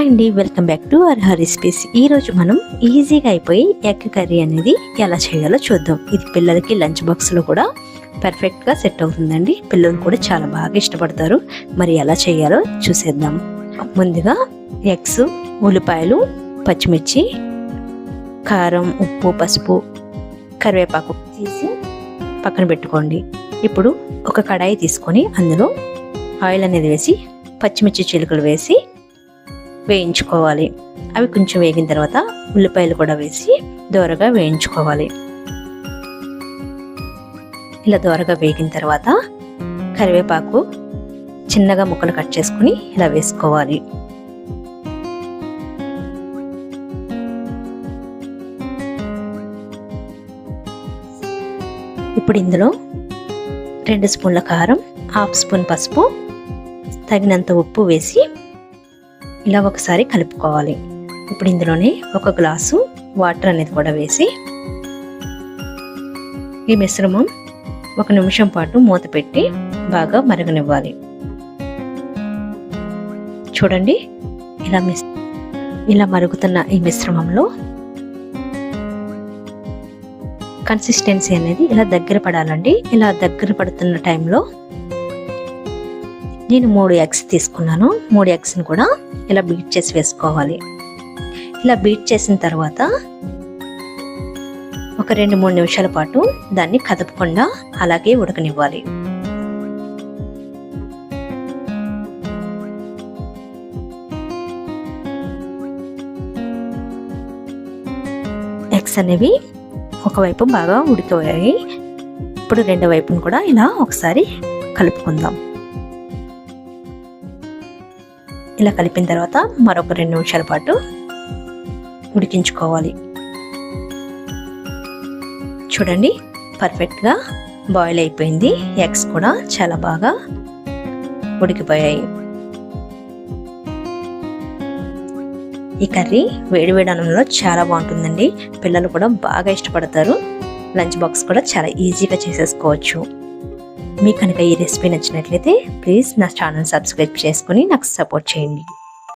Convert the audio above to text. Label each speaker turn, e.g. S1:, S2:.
S1: Hi అండి welcome back to our హరీ ఈరోజు ఈ రోజు మనం ఈజీగా అయిపోయి ఎగ్ కర్రీ అనేది ఎలా చేయాలో చూద్దాం. ఇది పిల్లలకి లంచ్ బాక్స్లో కూడా పర్ఫెక్ట్గా సెట్ అవుతుందండి. పిల్లలు కూడా చాలా బాగా ఇష్టపడతారు. మరి ఎలా చేయాలో చూసేద్దాం. ముందుగా ఎగ్స్ ఉల్లిపాయలు పచ్చిమిర్చి కారం ఉప్పు పసుపు కరివేపాకు తీసి పక్కన పెట్టుకోండి. ఇప్పుడు ఒక కడాయి తీసుకొని అందులో ఆయిల్ అనేది వేసి పచ్చిమిర్చి చిలుకలు వేసి వేయించుకోవాలి. అవి కొంచెం వేగిన తర్వాత ఉల్లిపాయలు కూడా వేసి దోరగా వేయించుకోవాలి. ఇలా దోరగా వేగిన తర్వాత కరివేపాకు చిన్నగా ముక్కలు కట్ చేసుకుని ఇలా వేసుకోవాలి. ఇప్పుడు ఇందులో రెండు స్పూన్ల కారం హాఫ్ స్పూన్ పసుపు తగినంత ఉప్పు వేసి ఇలా ఒకసారి కలుపుకోవాలి. ఇప్పుడు ఇందులోనే ఒక గ్లాసు వాటర్ అనేది కూడా వేసి ఈ మిశ్రమం ఒక నిమిషం పాటు మూత పెట్టి బాగా మరగనివ్వాలి. చూడండి ఇలా మిస్ ఇలా మరుగుతున్న ఈ మిశ్రమంలో కన్సిస్టెన్సీ అనేది ఇలా దగ్గర పడాలండి. ఇలా దగ్గర పడుతున్న టైంలో నేను మూడు ఎగ్స్ తీసుకున్నాను. మూడు ఎగ్స్ని కూడా ఇలా బీట్ చేసి వేసుకోవాలి. ఇలా బీట్ చేసిన తర్వాత ఒక రెండు మూడు నిమిషాల పాటు దాన్ని కదపకుండా అలాగే ఉడకనివ్వాలి. ఎగ్స్ అనేవి ఒకవైపు బాగా ఉడికిపోయాయి. ఇప్పుడు రెండో వైపును కూడా ఇలా ఒకసారి కలుపుకుందాం. ఇలా కలిపిన తర్వాత మరొక రెండు నిమిషాల పాటు ఉడికించుకోవాలి. చూడండి పర్ఫెక్ట్గా బాయిల్ అయిపోయింది. ఎగ్స్ కూడా చాలా బాగా ఉడికిపోయాయి. ఈ కర్రీ వేడి అన్నంలో చాలా బాగుంటుందండి. పిల్లలు కూడా బాగా ఇష్టపడతారు. లంచ్ బాక్స్ కూడా చాలా ఈజీగా చేసేసుకోవచ్చు. మీకు కనుక ఈ రెసిపీ నచ్చినట్లయితే ప్లీజ్ నా ఛానల్ సబ్స్క్రైబ్ చేసుకుని నాకు సపోర్ట్ చేయండి.